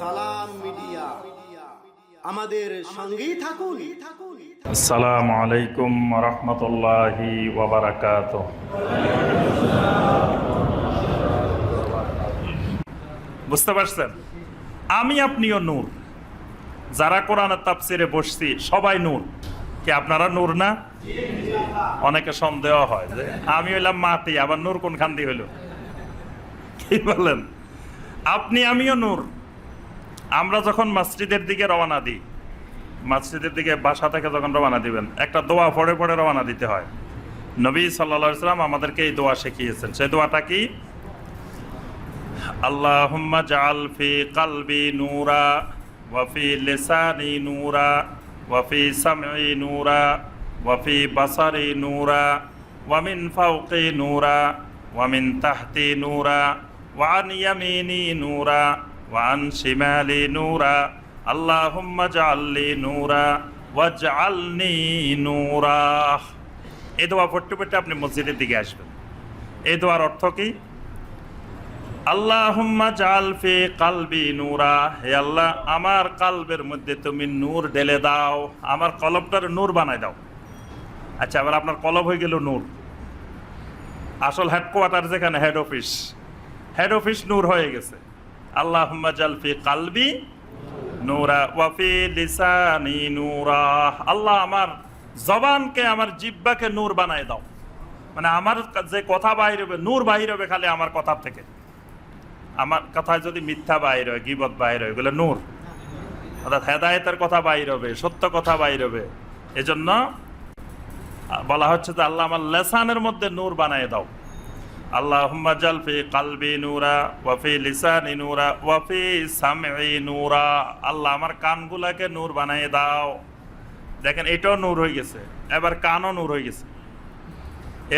সালাম মিডিয়া। আমাদের সঙ্গেই থাকুন। আসসালামু আলাইকুম রহমতুল্লাহি ওবরাকাত বুঝতে পারছেন? আমি আপনিও নূর। যারা কোরআনের তাফসিরে বসছি, সবাই নূর। কি আপনারা নূর না? অনেকে সন্দেহ হয় যে আমি হইলাম মাতি, আবার নূর কোনখান দিয়ে হইল? কি বলেন? আপনি, আমিও নূর। আমরা যখন মসজিদের দিকে রওনা দিই, মসজিদের দিকে বাসা থেকে যখন রওনা দিবেন, একটা দোয়া পড়ে পড়ে রওনা দিতে হয়। নবী সাল্লা সাল্লাম আমাদেরকে এই দোয়া শিখিয়েছেন। সেই দোয়াটা কি? আল্লাহুম্মা জাল ফি কালবি নূরা ওয়াফি লিসানি নূরা ওয়াফি সামঈ নূরা ওয়াফি বাসারি নূরা ওয়ামিন ফাওকি নূরা ওয়ামিন তাহতি নূরা ওয়ান ইয়ামিনি নূরা। ওয়ান শিমালি নূরা, আল্লাহুম্মা জাআললি নূরা ওয়াজআলনি নূরা। এই দোয়া পড়তে পড়তে আপনি মসজিদের দিকে আসবেন। এই দোয়ার অর্থ কি? আল্লাহুম্মা জাল ফি কালবি নূরা। হে আল্লাহ, আমার কালবের মধ্যে তুমি নূর ঢেলে দাও, আমার কলবটার নূর বানায় দাও। আচ্ছা আবার আপনার কলব হয়ে গেল নূর। আসল হেডকোয়ার্টার যেখানে হেড অফিস হেড অফিস নূর হয়ে গেছে। আল্লাহুম্মা জাল ফি কালবি নূরা ওয়াফি লিসানি নূরা। আল্লাহ আমার জবানকে, আমার জিব্বাকে নূর বানায় দাও। মানে আমার যে কথা বাইর হবে, নূর বাহির হবে খালি আমার কথার থেকে। আমার কথায় যদি মিথ্যা বাইর হয়, গিবত বাইর হয়, এগুলো নূর। অর্থাৎ হেদায়তের কথা বাইর হবে, সত্য কথা বাইর হবে। এজন্য বলা হচ্ছে যে আল্লাহ আমার লেসানের মধ্যে নূর বানায় দাও। আল্লাহ জাল ফি কালবি নূরা ওয়াফি লিসানি নূরা ওয়াফি সামঈ নূরা। আল্লাহ আমার কানগুলাকে নূর বানায় দাও। দেখেন, এটাও নূর হয়ে গেছে, এবার কানও নূর হয়ে গেছে।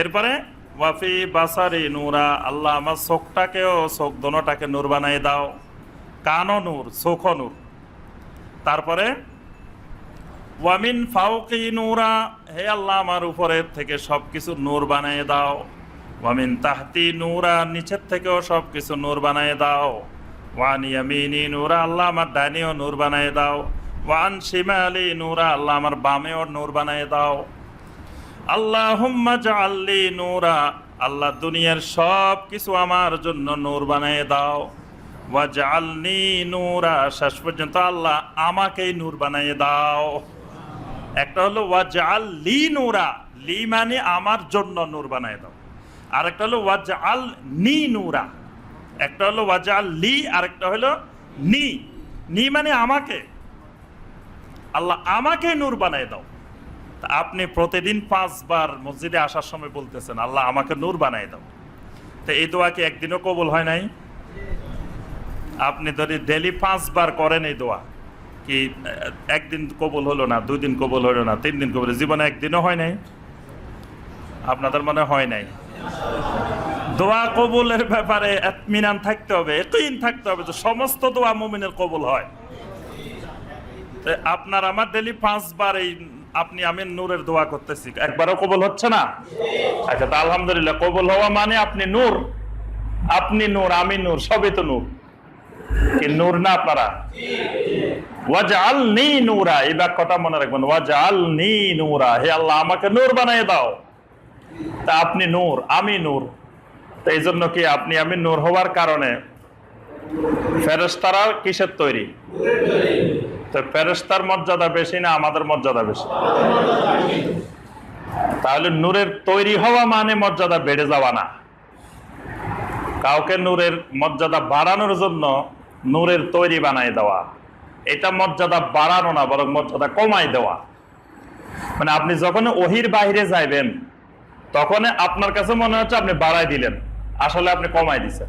এরপরে ওয়াফি বাসারি নূরা, আল্লাহ আমার চোখটাকেও, চোখ দোনোটাকে নূর বানাই দাও। কানও নূর, চোখও নূর। তারপরে ওয়ামিন ফাউকি নূরা, হে আল্লাহ আমার উপরের থেকে সব কিছু নূর বানিয়ে দাও। ওয়ামিন তাহতি নূরা, নিচের থেকেও সব কিছু নূর বানিয়ে দাও। ওয়ান ইয়ামিনি নূরা, আল্লাহ আমার ডাইনিও নূর বানিয়ে দাও। ওয়ান শিমালি নূরা, আল্লাহ আমার বামেও নূর বানিয়ে দাও। আল্লাহুম্মা জাআললি নূরা, আল্লাহ দুনিয়ার সব কিছু আমার জন্য নূর বানিয়ে দাও। ওয়া জাআলনি নূরা, শেষ পর্যন্ত আল্লাহ আমাকেই নূর বানিয়ে দাও। একটা হলো ওয়া জাআললি নূরা, লি মানে আমার জন্য নূর বানিয়ে দাও। আর একটা হলো ওয়া জাআল নি নূরা। একটা হলো ওয়া জাআল লি আর একটা হলো নি। নি মানে আমাকে। আল্লাহ আমাকে নূর বানিয়ে দাও। তা আপনি প্রতিদিন পাঁচবার মসজিদে আসার সময় বলতেছেন, আল্লাহ আমাকে নূর বানাই দাও। তো এই দোয়া কি একদিনও কবুল হয় নাই? আপনি যদি ডেলি পাঁচবার করেন এই দোয়া, কি একদিন কবুল হলো না, দুই দিন কবুল হলো না, তিন দিন কবুল, জীবনে একদিনও হয় নাই? আপনাদের মনে হয় নাই? দোয়া কবুলের ব্যাপারে এতমিনান থাকতে হবে এতইন থাকতে হবে যে সমস্ত দোয়া মুমিনের কবুল হয়। আপনার আমার ডেলি পাঁচবার এই আপনি আমি নূরের দোয়া করতেছি, একবারও কবুল হচ্ছে না? আচ্ছা তা আলহামদুলিল্লাহ, কবুল হওয়া মানে আপনি নূর আপনি নূর, আমি নূর, সবই তো নূর। কি নূর না আপনারা? ওয়াজাল নি নূরা, এই বাক্যটা মনে রাখবেন ওয়াজাল নি নূরা, হে আল্লাহ আমাকে নূর বানিয়ে দাও। তা আপনি নূর, আমি নূর। তো এই জন্য কি আপনি আমি নূর হওয়ার কারণে ফেরেশতারা কিসের তৈরি? তো ফেরেশতার মর্যাদা বেশি না আমাদের মর্যাদা বেশি? তাহলে নূরের তৈরি হওয়া মানে মর্যাদা বেড়ে যাওয়া না। কাউকে নূরের মর্যাদা বাড়ানোর জন্য নূরের তৈরি বানাই দেওয়া। এটা মর্যাদা বাড়ানো না, বরং মর্যাদা কমাই দেওয়া। মানে আপনি যখন ওহির বাইরে যাইবেন তখন আপনার কাছে মনে হচ্ছে আপনি বাড়াই দিলেন। আসলে আপনি কমাই দিচ্ছেন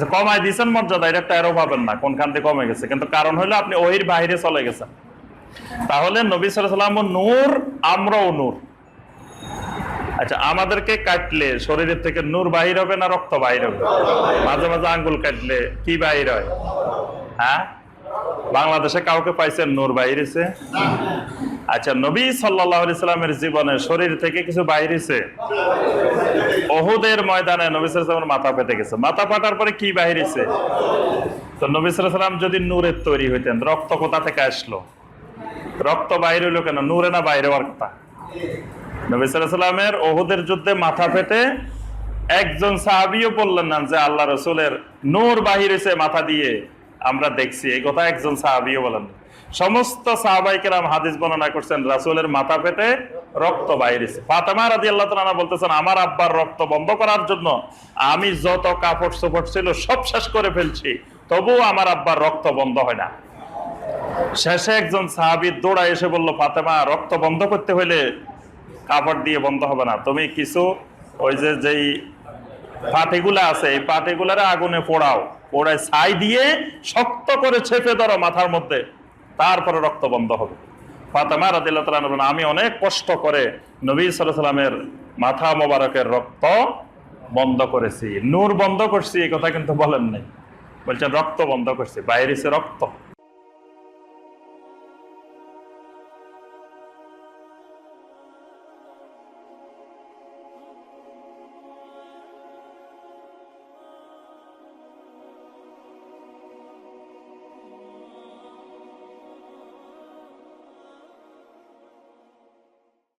যে কমাই দিয়েছেন মর্যাদা, এটা টেরো পাবেন না, কোনখান থেকে কমে গেছে। কিন্তু কারণ হলো আপনি ওহির বাইরে চলে গেছেন। তাহলে নবী সাল্লাম নূর, আমরাও নূর। আচ্ছা আমাদেরকে কাটলে শরীরের থেকে নূর বাহির হবে না রক্ত বাহির হবে? মাঝে মাঝে আঙ্গুল কাটলে কি বাহির হয়? হ্যাঁ? বাংলাদেশে কাউকে পাইছেন নূর বাহিরেছে আচ্ছা নবী সাল্লাহ ইসলামের জীবনে শরীর থেকে কিছু বাহিরেছে অহুদের ময়দানে নবী সাল্লামের মাথা পেতে গেছে। মাথা পাটার পরে কি বাহিরেছে তো নবী সাল্লাম যদি নূরের তৈরি হইতেন, রক্ত কোথা থেকে আসলো? রক্ত বাইরে হইল কেন? নূরে না বাইরে হওয়ার কথা? নবী সাল্লামের ওহুদের যুদ্ধে মাথা ফেটে একজন সাহাবিও বললেন না যে, আল্লাহ রসুলের নূর বাহির হয়েছে মাথা দিয়ে। আমরা দেখছি। এই কথা একজন সাহাবিও বলেন। না। সমস্ত সাহাবাইকেরাম হাদিস বর্ণনা করছেন, রাসুলের মাথা ফেটে রক্ত বাইরেছে। ফাতেমা রাদি আল্লাহ তালা বলতেছেন, আমার আব্বার রক্ত বন্ধ করার জন্য আমি যত কাপড় চোপড় ছিল সব শেষ করে ফেলছি, তবুও আমার আব্বার রক্ত বন্ধ হয় না। শেষে একজন সাহাবির দৌড়া এসে বলল, ফাতেমা, রক্ত বন্ধ করতে হলে কাপড় দিয়ে বন্ধ হবে না। তুমি কিছু ওই যে যেই পাটিগুলা আছে, এই পাটিগুলারে আগুনে পোড়াও। পোড়ায় ছাই দিয়ে শক্ত করে চেপে ধরো মাথার মধ্যে। তারপরে রক্ত বন্ধ হবে। ফাতেমা রাদিল্লাহ তালা বলেন, আমি অনেক কষ্ট করে নবী সাল্লামের মাথা মোবারকের রক্ত বন্ধ করেছি। নূর বন্ধ করছি এই কথা কিন্তু বলেন নাই। বলছেন রক্ত বন্ধ করছি বাইরেছে রক্ত।